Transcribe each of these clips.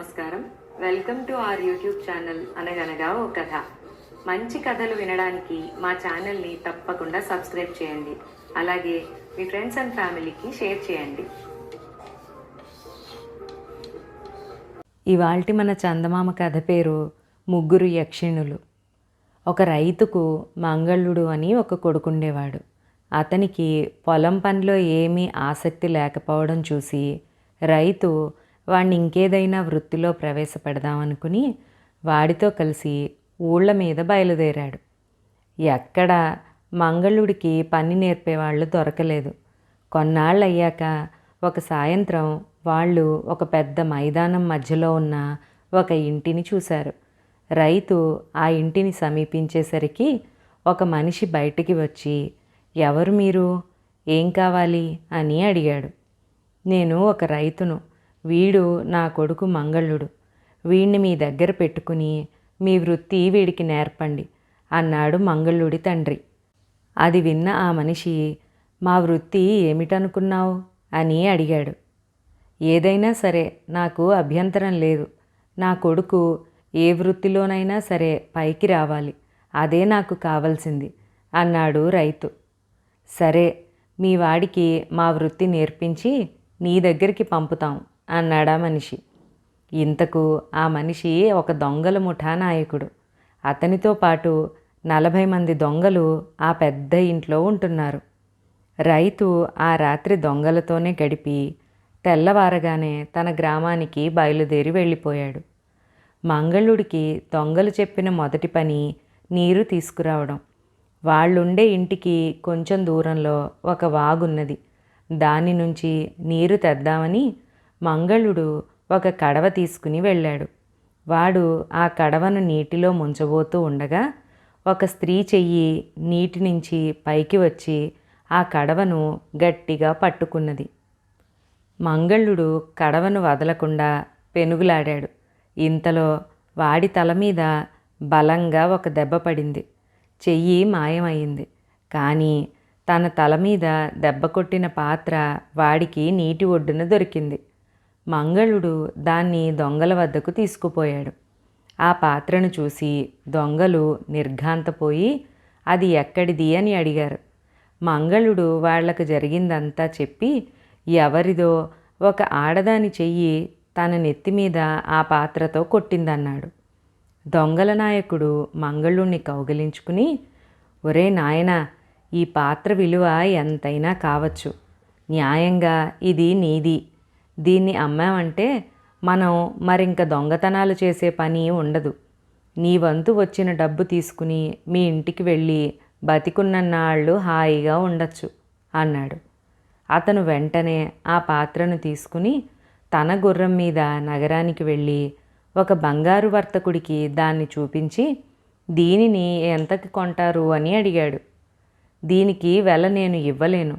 నమస్కారం. Welcome to our YouTube channel అనగనగా ఓ కథ. మంచి కథలు వినడానికి మా ఛానల్ని తప్పకుండా సబ్స్క్రైబ్ చేయండి. అలాగే మీ ఫ్రెండ్స్ అండ్ ఫ్యామిలీకి షేర్ చేయండి. ఇవాల్టి మన చందమామ కథ పేరు ముగ్గురు యక్షిణులు. ఒక రైతుకు మంగళుడు అని ఒక కొడుకుండేవాడు. అతనికి పొలం పనిలో ఏమీ ఆసక్తి లేకపోవడం చూసి రైతు వాడిని ఇంకేదైనా వృత్తిలో ప్రవేశపెడదామనుకుని వాడితో కలిసి ఊళ్ళ మీద బయలుదేరాడు. ఎక్కడ మంగళుడికి పని నేర్పేవాళ్ళు దొరకలేదు. కొన్నాళ్ళు అయ్యాక ఒక సాయంత్రం వాళ్ళు ఒక పెద్ద మైదానం మధ్యలో ఉన్న ఒక ఇంటిని చూశారు. రైతు ఆ ఇంటిని సమీపించేసరికి ఒక మనిషి బయటికి వచ్చి ఎవరు మీరు? ఏం కావాలి? అని అడిగాడు. నేను ఒక రైతును. వీడు నా కొడుకు మంగళుడు. వీణ్ణి మీ దగ్గర పెట్టుకుని మీ వృత్తి వీడికి నేర్పండి అన్నాడు మంగళుడి తండ్రి. అది విన్న ఆ మనిషి మా వృత్తి ఏమిటనుకున్నావు? అని అడిగాడు. ఏదైనా సరే నాకు అభ్యంతరం లేదు. నా కొడుకు ఏ వృత్తిలోనైనా సరే పైకి రావాలి. అదే నాకు కావలసింది అన్నాడు రైతు. సరే మీ వాడికి మా వృత్తి నేర్పించి నీ దగ్గరికి పంపుతాం. అన్నాడా మనిషి. ఇంతకు ఆ మనిషి ఒక దొంగల ముఠా నాయకుడు అతనితో పాటు నలభై మంది దొంగలు ఆ పెద్ద ఇంట్లో ఉంటున్నారు. రైతు ఆ రాత్రి దొంగలతోనే గడిపి తెల్లవారగానే తన గ్రామానికి బయలుదేరి వెళ్ళిపోయాడు. మంగళుడికి దొంగలు చెప్పిన మొదటి పని నీరు తీసుకురావడం. వాళ్ళుండే ఇంటికి కొంచెం దూరంలో ఒక వాగున్నది. దాని నుంచి నీరు తెద్దామని మంగళుడు ఒక కడవ తీసుకుని వెళ్ళాడు. వాడు ఆ కడవను నీటిలో ముంచబోతూ ఉండగా ఒక స్త్రీ చెయ్యి నీటి నుంచి పైకి వచ్చి ఆ కడవను గట్టిగా పట్టుకున్నది. మంగళుడు కడవను వదలకుండా పెనుగులాడాడు. ఇంతలో వాడి తల మీద బలంగా ఒక దెబ్బ పడింది. చెయ్యి మాయమైంది. కానీ తన తల మీద దెబ్బ కొట్టిన పాత్ర వాడికి నీటి ఒడ్డున దొరికింది. మంగళుడు దాన్ని దొంగల వద్దకు తీసుకుపోయాడు. ఆ పాత్రను చూసి దొంగలు నిర్ఘాంతపోయి అది ఎక్కడిది? అని అడిగారు. మంగళుడు వాళ్ళకు జరిగిందంతా చెప్పి ఎవరిదో ఒక ఆడదాని చెయ్యి తన నెత్తి మీద ఆ పాత్రతో కొట్టిందన్నాడు. దొంగల నాయకుడు మంగళుణ్ణి కౌగిలించుకుని ఒరే నాయనా ఈ పాత్ర విలువ ఎంతైనా కావచ్చు. న్యాయంగా ఇది నీది. దీన్ని అమ్మామంటే మనం మరింక దొంగతనాలు చేసే పని ఉండదు. నీ వంతు వచ్చిన డబ్బు తీసుకుని మీ ఇంటికి వెళ్ళి బతికున్నన్నాళ్ళు హాయిగా ఉండొచ్చు అన్నాడు. అతను వెంటనే ఆ పాత్రను తీసుకుని తన గుర్రం మీద నగరానికి వెళ్ళి ఒక బంగారు వర్తకుడికి దాన్ని చూపించి దీనిని ఎంతకి కొంటారు? అని అడిగాడు. దీనికి వెల నేను ఇవ్వలేను.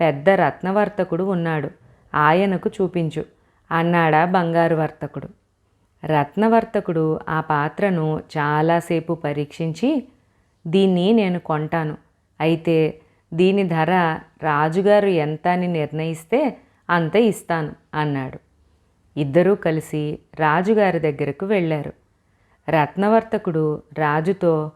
పెద్ద రత్నవర్తకుడు ఉన్నాడు. ఆయనకు చూపించు అన్నాడా బంగారు వర్తకుడు. రత్నవర్తకుడు ఆ పాత్రను చాలాసేపు పరీక్షించి దీన్ని నేను కొంటాను. అయితే దీని ధర రాజుగారు ఎంత అని నిర్ణయిస్తే అంత ఇస్తాను అన్నాడు. ఇద్దరూ కలిసి రాజుగారి దగ్గరకు వెళ్ళారు. రత్నవర్తకుడు రాజుతో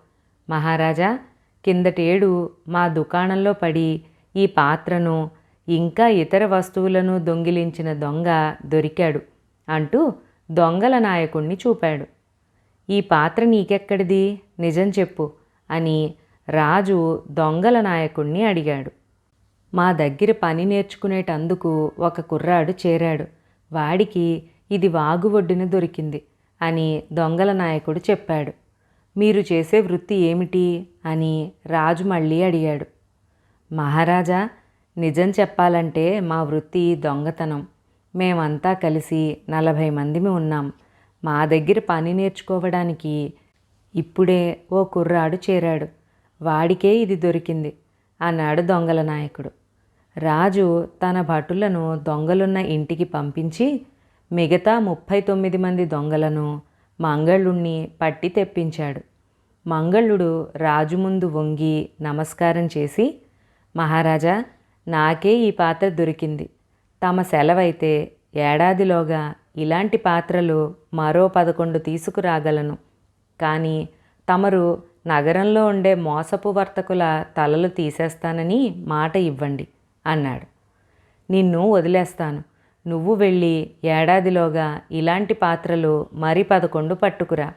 మహారాజా కిందటేడు మా దుకాణంలో పడి ఈ పాత్రను ఇంకా ఇతర వస్తువులను దొంగిలించిన దొంగ దొరికాడు అంటూ దొంగల నాయకుణ్ణి చూపాడు. ఈ పాత్ర నీకెక్కడిది? నిజం చెప్పు అని రాజు దొంగల నాయకుణ్ణి అడిగాడు. మా దగ్గర పని నేర్చుకునేటందుకు ఒక కుర్రాడు చేరాడు. వాడికి ఇది వాగు ఒడ్డున దొరికింది అని దొంగల నాయకుడు చెప్పాడు. మీరు చేసే వృత్తి ఏమిటి? అని రాజు మళ్ళీ అడిగాడు. మహారాజా నిజం చెప్పాలంటే మా వృత్తి దొంగతనం. మేమంతా కలిసి నలభై మందిమి ఉన్నాం. మా దగ్గర పని నేర్చుకోవడానికి ఇప్పుడే ఓ కుర్రాడు చేరాడు. వాడికే ఇది దొరికింది అన్నాడు దొంగల నాయకుడు. రాజు తన భటులను దొంగలున్న ఇంటికి పంపించి మిగతా ముప్పై తొమ్మిది మంది దొంగలను మంగళుణ్ణి పట్టి తెప్పించాడు. మంగళుడు రాజు ముందు వంగి నమస్కారం చేసి మహారాజా నాకే ఈ పాత్ర దొరికింది. తమ సెలవైతే ఏడాదిలోగా ఇలాంటి పాత్రలు మరో పదకొండు తీసుకురాగలను. కానీ తమరు నగరంలో ఉండే మోసపు వర్తకుల తలలు తీసేస్తానని మాట ఇవ్వండి అన్నాడు. నిన్ను వదిలేస్తాను. నువ్వు వెళ్ళి ఏడాదిలోగా ఇలాంటి పాత్రలు మరి పదకొండు పట్టుకురా.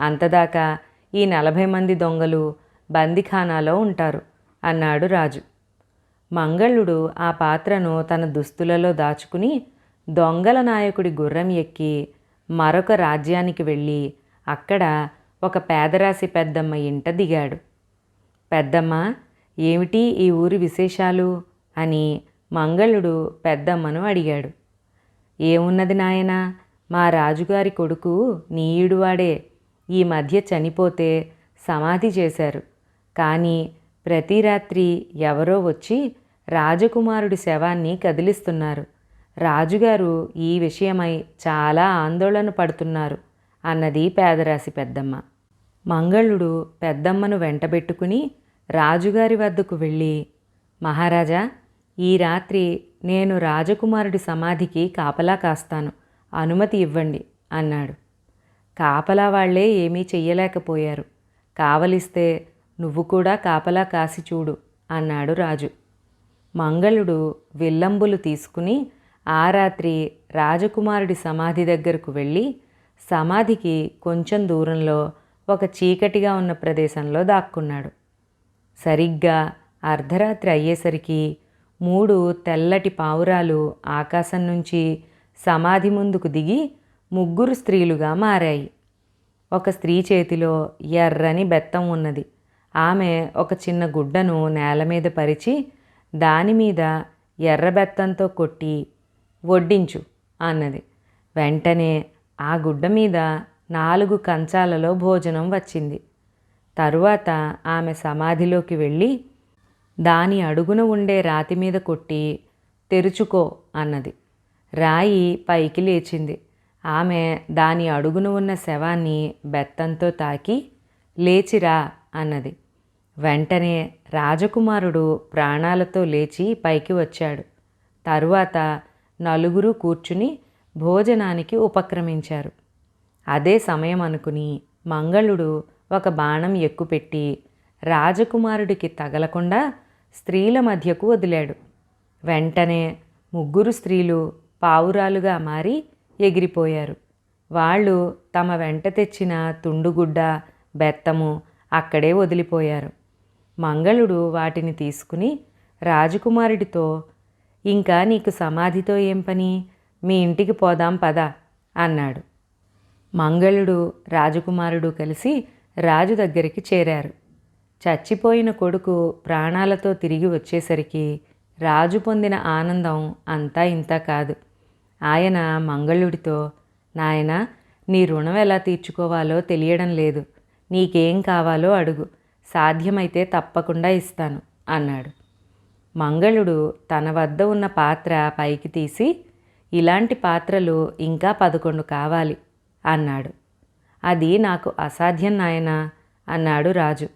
అంతదాకా ఈ నలభై మంది దొంగలు బందిఖానాలో ఉంటారు అన్నాడు రాజు. మంగళుడు ఆ పాత్రను తన దుస్తులలో దాచుకుని దొంగల నాయకుడి గుర్రం ఎక్కి మరొక రాజ్యానికి వెళ్ళి అక్కడ ఒక పేదరాశి పెద్దమ్మ ఇంట దిగాడు. పెద్దమ్మ ఏమిటి ఈ ఊరి విశేషాలు అని మంగళుడు పెద్దమ్మను అడిగాడు. ఏమున్నది నాయనా? మా రాజుగారి కొడుకు నీయుడువాడే. ఈ మధ్య చనిపోతే సమాధి చేశారు. కానీ ప్రతి రాత్రి ఎవరో వచ్చి రాజకుమారుడి శవాన్ని కదిలిస్తున్నారు. రాజుగారు ఈ విషయమై చాలా ఆందోళన పడుతున్నారు అన్నది పేదరాశి పెద్దమ్మ. మంగళుడు పెద్దమ్మను వెంటబెట్టుకుని రాజుగారి వద్దకు వెళ్ళి మహారాజా ఈ రాత్రి నేను రాజకుమారుడి సమాధికి కాపలా కాస్తాను. అనుమతి ఇవ్వండి అన్నాడు. కాపలా వాళ్ళే ఏమీ చెయ్యలేకపోయారు. కావలిస్తే నువ్వు కూడా కాపలా కాసి చూడు అన్నాడు రాజు. మంగళుడు విల్లంబులు తీసుకుని ఆ రాత్రి రాజకుమారుడి సమాధి దగ్గరకు వెళ్ళి సమాధికి కొంచెం దూరంలో ఒక చీకటిగా ఉన్న ప్రదేశంలో దాక్కున్నాడు. సరిగ్గా అర్ధరాత్రి అయ్యేసరికి మూడు తెల్లటి పావురాలు ఆకాశం నుంచి సమాధి ముందుకు దిగి ముగ్గురు స్త్రీలుగా మారాయి. ఒక స్త్రీ చేతిలో ఎర్రని బెత్తం ఉన్నది. ఆమె ఒక చిన్న గుడ్డను నేల మీద పరిచి దాని మీద ఎర్ర బెత్తంతో కొట్టి వడ్డించు అన్నది. వెంటనే ఆ గుడ్డ మీద నాలుగు కంచాలలో భోజనం వచ్చింది. తరువాత ఆమె సమాధిలోకి వెళ్ళి దాని అడుగున ఉండే రాతి మీద కొట్టి తెరుచుకో అన్నది. రాయి పైకి లేచింది. ఆమె దాని అడుగున ఉన్న శవాన్ని బెత్తంతో తాకి లేచిరా అన్నది. వెంటనే రాజకుమారుడు ప్రాణాలతో లేచి పైకి వచ్చాడు. తరువాత నలుగురు కూర్చుని భోజనానికి ఉపక్రమించారు. అదే సమయం అనుకుని మంగళుడు ఒక బాణం ఎక్కుపెట్టి రాజకుమారుడికి తగలకుండా స్త్రీల మధ్యకు వదిలాడు. వెంటనే ముగ్గురు స్త్రీలు పావురాలుగా మారి ఎగిరిపోయారు. వాళ్ళు తమ వెంట తెచ్చిన తుండుగుడ్డ బెత్తము అక్కడే వదిలిపోయారు. మంగళుడు వాటిని తీసుకుని రాజకుమారుడితో ఇంకా నీకు సమాధితో ఏం పని? మీ ఇంటికి పోదాం పద అన్నాడు. మంగళుడు రాజకుమారుడు కలిసి రాజు దగ్గరికి చేరారు. చచ్చిపోయిన కొడుకు ప్రాణాలతో తిరిగి వచ్చేసరికి రాజు పొందిన ఆనందం అంతా ఇంత కాదు. ఆయన మంగళుడితో నాయన నీ రుణం ఎలా తీర్చుకోవాలో తెలియడం లేదు. నీకేం కావాలో అడుగు. సాధ్యమైతే తప్పకుండా ఇస్తాను అన్నాడు. మంగళుడు తన వద్ద ఉన్న పాత్ర పైకి తీసి ఇలాంటి పాత్రలు ఇంకా పదకొండు కావాలి అన్నాడు. అది నాకు అసాధ్యం నాయనా అన్నాడు రాజు.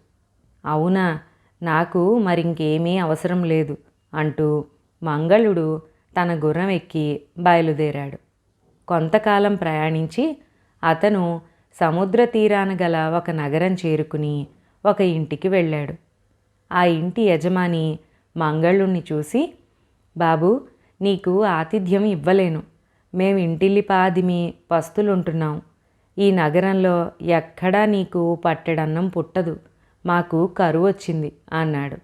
అవునా నాకు మరింకేమీ అవసరం లేదు అంటూ మంగళుడు తన గుర్రం ఎక్కి బయలుదేరాడు. కొంతకాలం ప్రయాణించి అతను సముద్ర తీరాన గల ఒక నగరం చేరుకుని ఒక ఇంటికి వెళ్ళాడు. ఆ ఇంటి యజమాని మంగళుణ్ణి చూసి బాబు నీకు ఆతిథ్యం ఇవ్వలేను. మేము ఇంటిల్లిపాదిమి పస్తులుంటున్నాం. ఈ నగరంలో ఎక్కడా నీకు పట్టెడన్నం పుట్టదు. మాకు కరువు వచ్చింది అన్నాడు.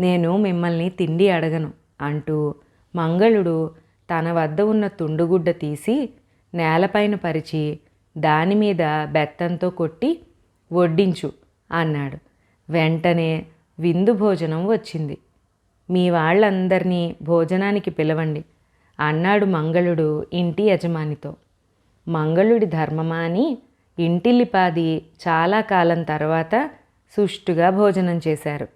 నేను మిమ్మల్ని తిండి అడగను అంటూ మంగళుడు తన వద్ద ఉన్న తుండుగుడ్డ తీసి నేలపైన పరిచి దానిమీద బెత్తంతో కొట్టి వడ్డించు. అన్నాడు. వెంటనే విందు భోజనం వచ్చింది. మీ వాళ్ళందరినీ భోజనానికి పిలవండి అన్నాడు మంగళుడు ఇంటి యజమానితో. మంగళుడి ధర్మమా అని ఇంటిల్లిపాది చాలా కాలం తర్వాత సుష్టుగా భోజనం చేశారు.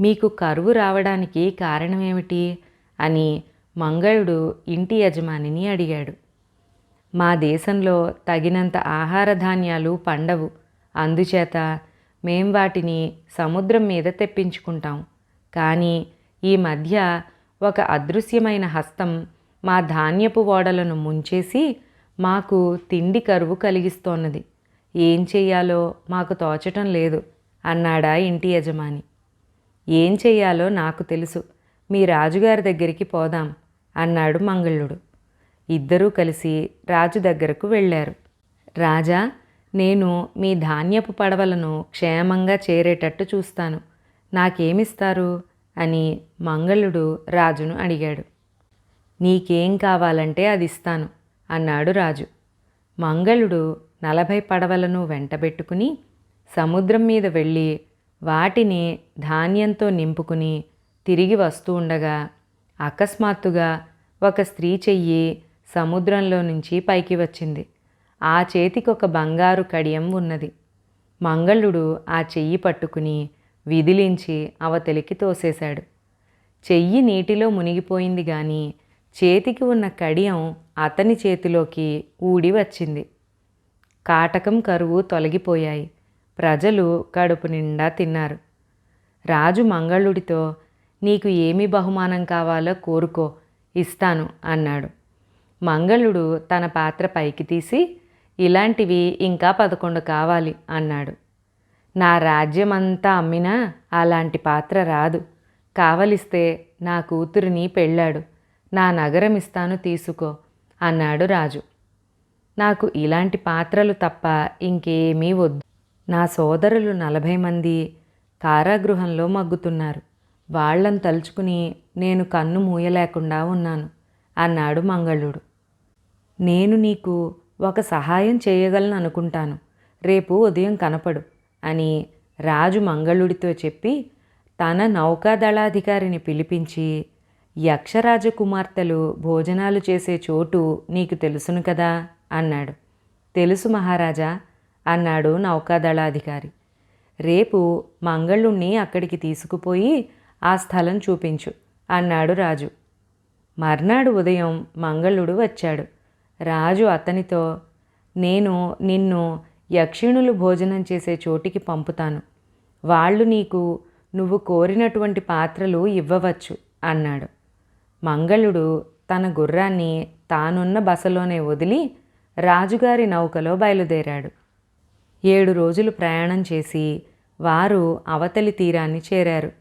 మీకు కరువు రావడానికి కారణమేమిటి? అని మంగళుడు ఇంటి యజమానిని అడిగాడు. మా దేశంలో తగినంత ఆహార ధాన్యాలు పండవు. అందుచేత మేం వాటిని సముద్రం మీద తెప్పించుకుంటాం. కానీ ఈ మధ్య ఒక అదృశ్యమైన హస్తం మా ధాన్యపు ఓడలను ముంచేసి మాకు తిండి కరువు కలిగిస్తోన్నది ఏం చెయ్యాలో మాకు తోచటం లేదు అన్నాడా ఇంటి యజమాని. ఏం చెయ్యాలో నాకు తెలుసు మీ రాజుగారి దగ్గరికి పోదాం అన్నాడు మంగళుడు. ఇద్దరూ కలిసి రాజు దగ్గరకు వెళ్ళారు. రాజా నేను మీ ధాన్యపు పడవలను క్షేమంగా చేరేటట్టు చూస్తాను. నాకేమిస్తారు? అని మంగళుడు రాజును అడిగాడు. నీకేం కావాలంటే అది ఇస్తాను అన్నాడు రాజు. మంగళుడు నలభై పడవలను వెంటబెట్టుకుని సముద్రం మీద వెళ్ళి వాటిని ధాన్యంతో నింపుకుని తిరిగి వస్తూ ఉండగా అకస్మాత్తుగా ఒక స్త్రీ చెయ్యి సముద్రంలో నుంచి పైకి వచ్చింది. ఆ చేతికి ఒక బంగారు కడియం ఉన్నది. మంగళుడు ఆ చెయ్యి పట్టుకుని విదిలించి అవతలికి తోసేశాడు. చెయ్యి నీటిలో మునిగిపోయింది గాని చేతికి ఉన్న కడియం అతని చేతిలోకి ఊడి వచ్చింది. కాటకం కరువు తొలగిపోయాయి. ప్రజలు కడుపు నిండా తిన్నారు. రాజు మంగళుడితో నీకు ఏమి బహుమానం కావాలో కోరుకో ఇస్తాను అన్నాడు. మంగళుడు తన పాత్ర పైకి తీసి ఇలాంటివి ఇంకా పదకొండు కావాలి అన్నాడు. నా రాజ్యమంతా అమ్మినా అలాంటి పాత్ర రాదు. కావలిస్తే నా కూతురిని పెళ్ళాడు. నా నగరం ఇస్తాను తీసుకో అన్నాడు రాజు. నాకు ఇలాంటి పాత్రలు తప్ప ఇంకేమీ వద్దు. నా సోదరులు నలభై మంది కారాగృహంలో మగ్గుతున్నారు. వాళ్ళను తలుచుకుని నేను కన్ను మూయలేకుండా ఉన్నాను అన్నాడు మంగళుడు. నేను నీకు ఒక సహాయం చేయగలను అనుకుంటాను. రేపు ఉదయం కనపడు అని రాజు మంగళుడితో చెప్పి తన నౌకాదళాధికారిని పిలిపించి యక్షరాజ కుమార్తెలు భోజనాలు చేసే చోటు నీకు తెలుసును కదా? అన్నాడు. తెలుసు మహారాజా అన్నాడు నౌకాదళాధికారి. రేపు మంగళుణ్ణి అక్కడికి తీసుకుపోయి ఆ స్థలం చూపించు అన్నాడు రాజు. మర్నాడు ఉదయం మంగళుడు వచ్చాడు. రాజు అతనితో నేను నిన్ను యక్షిణులు భోజనం చేసే చోటికి పంపుతాను. వాళ్ళు నీకు నువ్వు కోరినటువంటి పాత్రలు ఇవ్వవచ్చు అన్నాడు. మంగళుడు తన గుర్రాన్ని తానున్న బసలోనే వదిలి రాజుగారి నౌకలో బయలుదేరాడు. ఏడు రోజులు ప్రయాణం చేసి వారు అవతలి తీరాన్ని చేరారు.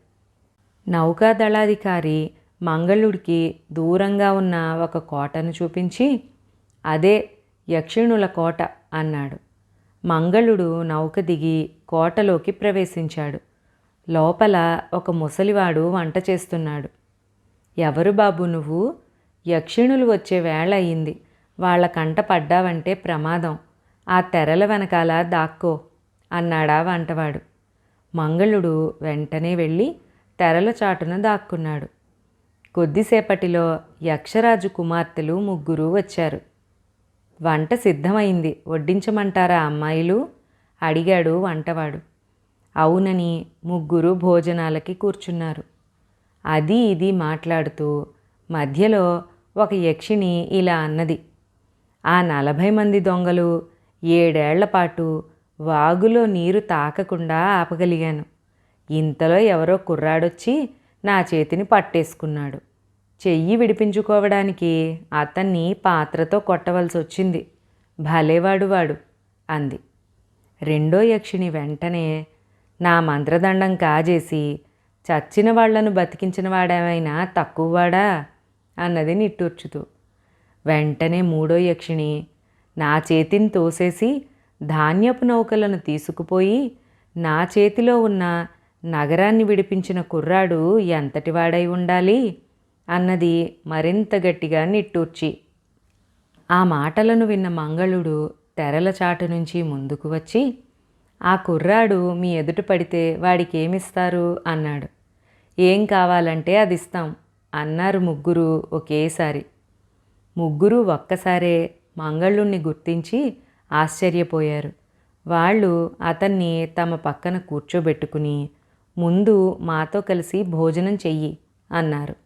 నౌకాదళాధికారి మంగళుడికి దూరంగా ఉన్న ఒక కోటను చూపించి అదే యక్షిణుల కోట అన్నాడు. మంగళుడు నౌక దిగి కోటలోకి ప్రవేశించాడు. లోపల ఒక ముసలివాడు వంట చేస్తున్నాడు. ఎవరు బాబు నువ్వు? యక్షిణులు వచ్చే వేళ అయింది. వాళ్ళ కంట పడ్డావంటే ప్రమాదం. ఆ తెరల వెనకాల దాక్కో అన్నాడా వంటవాడు. మంగళుడు వెంటనే వెళ్ళి తెరల చాటున దాక్కున్నాడు. కొద్దిసేపటిలో యక్షరాజు కుమార్తెలు ముగ్గురు వచ్చారు. వంట సిద్ధమైంది. వడ్డించమంటారా అమ్మాయిలు? అడిగాడు వంటవాడు. అవునని ముగ్గురు భోజనాలకి కూర్చున్నారు. అది ఇది మాట్లాడుతూ మధ్యలో ఒక యక్షిణి ఇలా అన్నది. ఆ నలభై మంది దొంగలు ఏడేళ్ళపాటు వాగులో నీరు తాకకుండా ఆపగలిగాను. ఇంతలో ఎవరో కుర్రాడొచ్చి నా చేతిని పట్టేసుకున్నాడు. చెయ్యి విడిపించుకోవడానికి అతన్ని పాత్రతో కొట్టవలసి వచ్చింది. భలేవాడు వాడు అంది. రెండో యక్షిణి వెంటనే నా మంత్రదండం కాజేసి చచ్చిన వాళ్ళను బతికించిన వాడేమైనా తక్కువవాడా? అన్నది నిట్టూర్చుతూ. వెంటనే మూడో యక్షిణి నా చేతిని తోసేసి ధాన్యపు నౌకలను తీసుకుపోయి నా చేతిలో ఉన్న నగరాన్ని విడిపించిన కుర్రాడు ఎంతటివాడై ఉండాలి? అన్నది మరింత గట్టిగా నిట్టూర్చి. ఆ మాటలను విన్న మంగళుడు తెరల చాటు నుంచి ముందుకు వచ్చి ఆ కుర్రాడు మీ ఎదుట పడితే వాడికి ఏమిస్తారు అన్నాడు. ఏం కావాలంటే అది ఇస్తాం అన్నారు ముగ్గురు ఒకేసారి. ముగ్గురు ఒక్కసారే మంగళుణ్ణి గుర్తించి ఆశ్చర్యపోయారు. వాళ్ళు అతన్ని తమ పక్కన కూర్చోబెట్టుకుని ముందు మాతో కలిసి భోజనం చెయ్యి అన్నారు.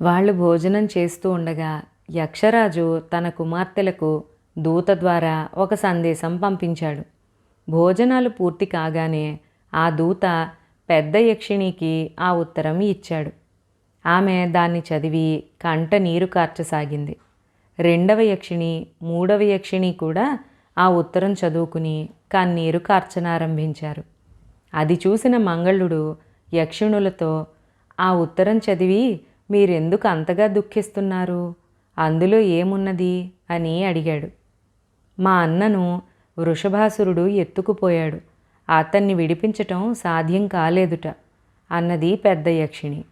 వాళ్ళు భోజనం చేస్తూ ఉండగా యక్షరాజు తన కుమార్తెలకు దూత ద్వారా ఒక సందేశం పంపించాడు. భోజనాలు పూర్తి కాగానే ఆ దూత పెద్ద యక్షిణికి ఆ ఉత్తరం ఇచ్చాడు. ఆమె దాన్ని చదివి కంట నీరు కార్చసాగింది. రెండవ యక్షిణి మూడవ యక్షిణి కూడా ఆ ఉత్తరం చదువుకుని కన్నీరు కార్చనారంభించారు. అది చూసిన మంగళుడు యక్షిణులతో ఆ ఉత్తరం చదివి మీరెందుకు అంతగా దుఃఖిస్తున్నారు? అందులో ఏమున్నది? అని అడిగాడు. మా అన్నను వృషభాసురుడు ఎత్తుకుపోయాడు. అతన్ని విడిపించటం సాధ్యం కాలేదుట అన్నది పెద్ద యక్షిణి.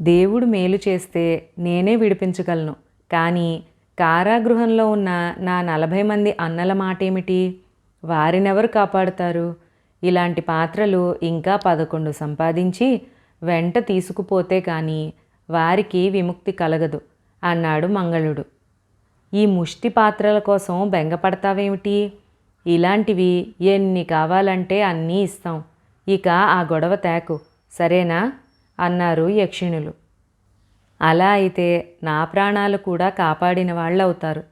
దేవుడు మేలు చేస్తే నేనే విడిపించగలను. కానీ కారాగృహంలో ఉన్న నా నలభై మంది అన్నల మాటేమిటి? వారినెవరు కాపాడుతారు? ఇలాంటి పాత్రలు ఇంకా పదకొండు సంపాదించి వెంట తీసుకుపోతే కానీ వారికి విముక్తి కలగదు అన్నాడు మంగళుడు. ఈ ముష్టి పాత్రల కోసం బెంగపడతావేమిటి? ఇలాంటివి ఎన్ని కావాలంటే అన్నీ ఇస్తాం. ఇక ఆ గొడవ తేకు సరేనా? అన్నారు యక్షిణులు. అలా అయితే నా ప్రాణాలు కూడా కాపాడిన వాళ్ళు అవుతారు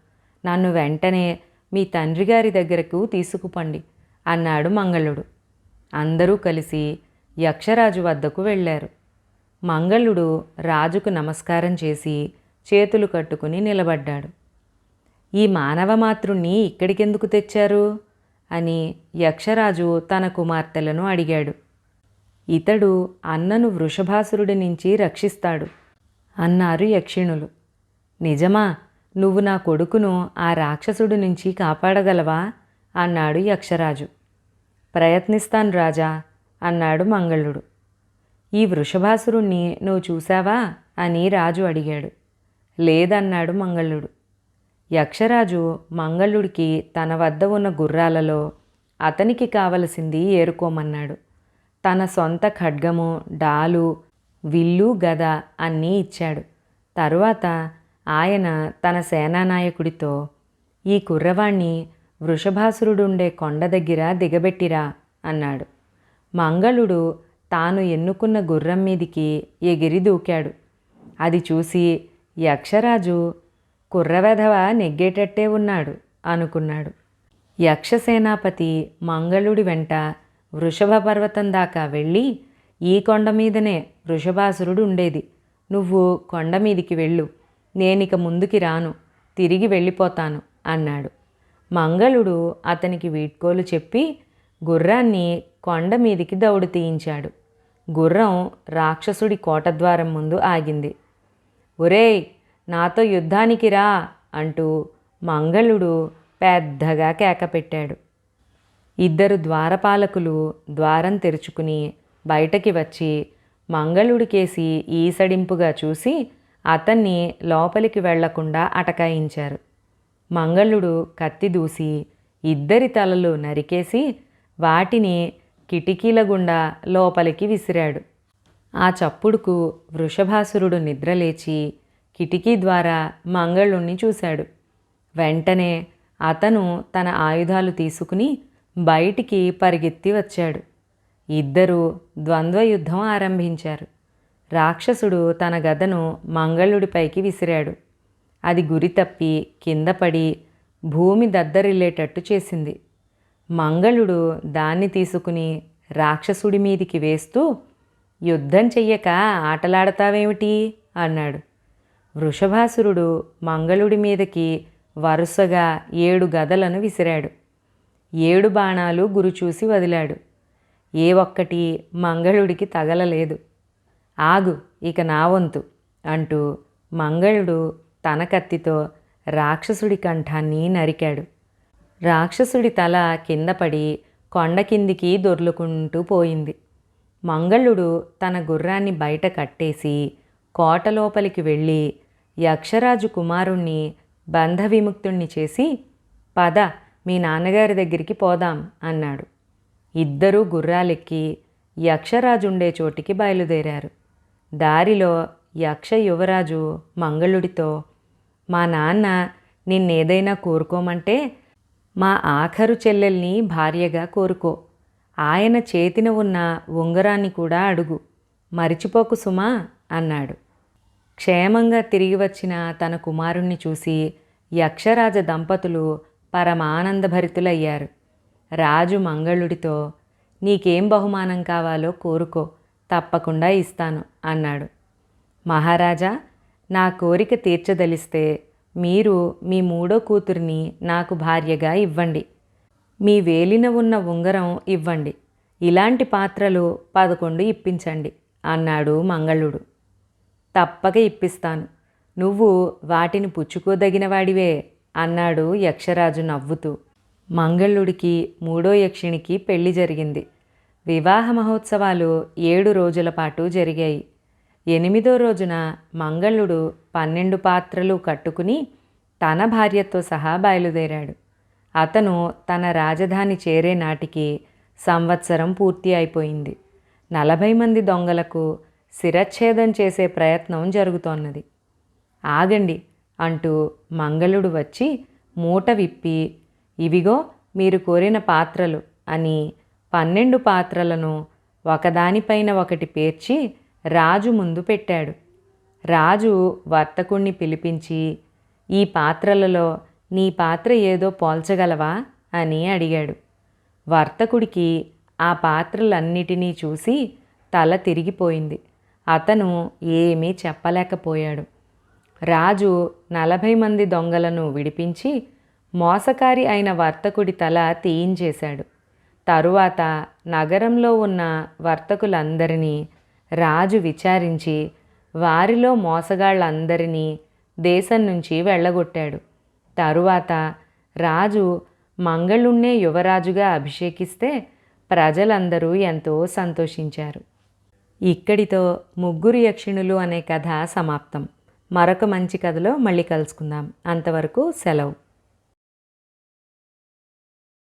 నన్ను వెంటనే మీ తండ్రి గారి దగ్గరకు తీసుకుపండి అన్నాడు మంగళుడు. అందరూ కలిసి యక్షరాజు వద్దకు వెళ్ళారు. మంగళుడు రాజుకు నమస్కారం చేసి చేతులు కట్టుకుని నిలబడ్డాడు. ఈ మానవమాతృణ్ణి ఇక్కడికెందుకు తెచ్చారు? అని యక్షరాజు తన కుమార్తెలను అడిగాడు. ఇతడు అన్నను వృషభాసురుడి నుంచి రక్షిస్తాడు అన్నారు యక్షిణులు. నిజమా నువ్వు నా కొడుకును ఆ రాక్షసుడి నుంచి కాపాడగలవా? అన్నాడు యక్షరాజు. ప్రయత్నిస్తాను రాజా అన్నాడు మంగళుడు. ఈ వృషభాసురుణ్ణి నువ్వు చూశావా? అని రాజు అడిగాడు. లేదన్నాడు మంగళుడు. యక్షరాజు మంగళుడికి తన వద్ద ఉన్న గుర్రాలలో అతనికి కావలసింది ఏరుకోమన్నాడు. తన సొంత ఖడ్గము డాలు విల్లు గద అన్నీ ఇచ్చాడు. తరువాత ఆయన తన సేనానాయకుడితో ఈ కుర్రవాణ్ణి వృషభాసురుడుండే కొండ దగ్గర దిగబెట్టిరా అన్నాడు. మంగళుడు తాను ఎన్నుకున్న గుర్రం మీదికి ఎగిరి దూకాడు. అది చూసి యక్షరాజు కుర్రవెధవ నెగ్గేటట్టే ఉన్నాడు అనుకున్నాడు. యక్షసేనాపతి మంగళుడి వెంట వృషభ పర్వతం దాకా వెళ్ళి ఈ కొండ మీదనే వృషభాసురుడు ఉండేది. నువ్వు కొండ మీదికి వెళ్ళు. నేనిక ముందుకి రాను. తిరిగి వెళ్ళిపోతాను అన్నాడు. మంగళుడు అతనికి వీడ్కోలు చెప్పి గుర్రాన్ని కొండ మీదికి దౌడు తీయించాడు. గుర్రం రాక్షసుడి కోటద్వారం ముందు ఆగింది. ఒరేయ్ నాతో యుద్ధానికి రా అంటూ మంగళుడు పెద్దగా కేకపెట్టాడు. ఇద్దరు ద్వారపాలకులు ద్వారం తెరుచుకుని బయటకి వచ్చి మంగళుడికేసి ఈసడింపుగా చూసి అతన్ని లోపలికి వెళ్ళకుండా అటకాయించారు. మంగళుడు కత్తి దూసి ఇద్దరి తలలు నరికేసి వాటిని కిటికీల గుండా లోపలికి విసిరాడు. ఆ చప్పుడుకు వృషభాసురుడు నిద్రలేచి కిటికీ ద్వారా మంగళుణ్ణి చూశాడు. వెంటనే అతను తన ఆయుధాలు తీసుకుని బయటికి పరిగెత్తి వచ్చాడు. ఇద్దరూ ద్వంద్వయుద్ధం ఆరంభించారు. రాక్షసుడు తన గదను మంగళుడిపైకి విసిరాడు. అది గురి తప్పి కింద పడి భూమి దద్దరిల్లేటట్టు చేసింది. మంగళుడు దాన్ని తీసుకుని రాక్షసుడి మీదికి వేస్తూ యుద్ధం చెయ్యక ఆటలాడతావేమిటి? అన్నాడు. వృషభాసురుడు మంగళుడి మీదకి వరుసగా ఏడు గదలను విసిరాడు. ఏడు బాణాలు గురిచూసి వదిలాడు. ఏ ఒక్కటి మంగళుడికి తగలలేదు. ఆగు ఇక నా వంతు అంటూ మంగళుడు తన కత్తితో రాక్షసుడి కంఠాన్ని నరికాడు. రాక్షసుడి తల కింద పడి కొండ కిందికి దొర్లుకుంటూ పోయింది. మంగళుడు తన గుర్రాన్ని బయట కట్టేసి కోట లోపలికి వెళ్ళి యక్షరాజు కుమారుణ్ణి బంధ విముక్తుణ్ణి చేసి పద మీ నాన్నగారి దగ్గరికి పోదాం అన్నాడు. ఇద్దరూ గుర్రాలెక్కి యక్షరాజుండే చోటికి బయలుదేరారు. దారిలో యక్ష యువరాజు మంగళుడితో మా నాన్న నిన్నేదైనా కోరుకోమంటే మా ఆఖరు చెల్లెల్ని భార్యగా కోరుకో. ఆయన చేతిన ఉన్న ఉంగరాన్ని కూడా అడుగు. మరిచిపోకు సుమా అన్నాడు. క్షేమంగా తిరిగి వచ్చిన తన కుమారుణ్ణి చూసి యక్షరాజ దంపతులు పరమానందభరితులయ్యారు. రాజు మంగళుడితో నీకేం బహుమానం కావాలో కోరుకో తప్పకుండా ఇస్తాను అన్నాడు. మహారాజా నా కోరిక తీర్చదలిస్తే మీరు మీ మూడో కూతురిని నాకు భార్యగా ఇవ్వండి. మీ వేలిన ఉన్న ఉంగరం ఇవ్వండి. ఇలాంటి పాత్రలు పదకొండు ఇప్పించండి అన్నాడు మంగళుడు. తప్పక ఇప్పిస్తాను. నువ్వు వాటిని పుచ్చుకోదగినవాడివే అన్నాడు యక్షరాజు నవ్వుతూ. మంగళుడికి మూడో యక్షిణికి పెళ్ళి జరిగింది. వివాహ మహోత్సవాలు ఏడు రోజుల పాటు జరిగాయి. ఎనిమిదో రోజున మంగళుడు పన్నెండు పాత్రలు కట్టుకుని తన భార్యతో సహా బయలుదేరాడు. అతను తన రాజధాని చేరే నాటికి సంవత్సరం పూర్తి అయిపోయింది. నలభై మంది దొంగలకు శిరచ్ఛేదం చేసే ప్రయత్నం జరుగుతోన్నది ఆగండి అంటూ మంగళుడు వచ్చి మూట విప్పి ఇవిగో మీరు కోరిన పాత్రలు అని పన్నెండు పాత్రలను ఒకదానిపైన ఒకటి పేర్చి రాజు ముందు పెట్టాడు. రాజు వర్తకుణ్ణి పిలిపించి ఈ పాత్రలలో నీ పాత్ర ఏదో పోల్చగలవా? అని అడిగాడు. వర్తకుడికి ఆ పాత్రలన్నిటినీ చూసి తల తిరిగిపోయింది. అతను ఏమీ చెప్పలేకపోయాడు. రాజు నలభై మంది దొంగలను విడిపించి మోసకారి అయిన వర్తకుడి తల తీయించేశాడు. తరువాత నగరంలో ఉన్న వర్తకులందరినీ రాజు విచారించి వారిలో మోసగాళ్ళందరినీ దేశం నుంచి వెళ్ళగొట్టాడు. తరువాత రాజు మంగళుణ్ణే యువరాజుగా అభిషేకిస్తే ప్రజలందరూ ఎంతో సంతోషించారు. ఇక్కడితో ముగ్గురు యక్షిణులు అనే కథ సమాప్తం. మరొక మంచి కథలో మళ్ళీ కలుసుకుందాం. అంతవరకు సెలవు.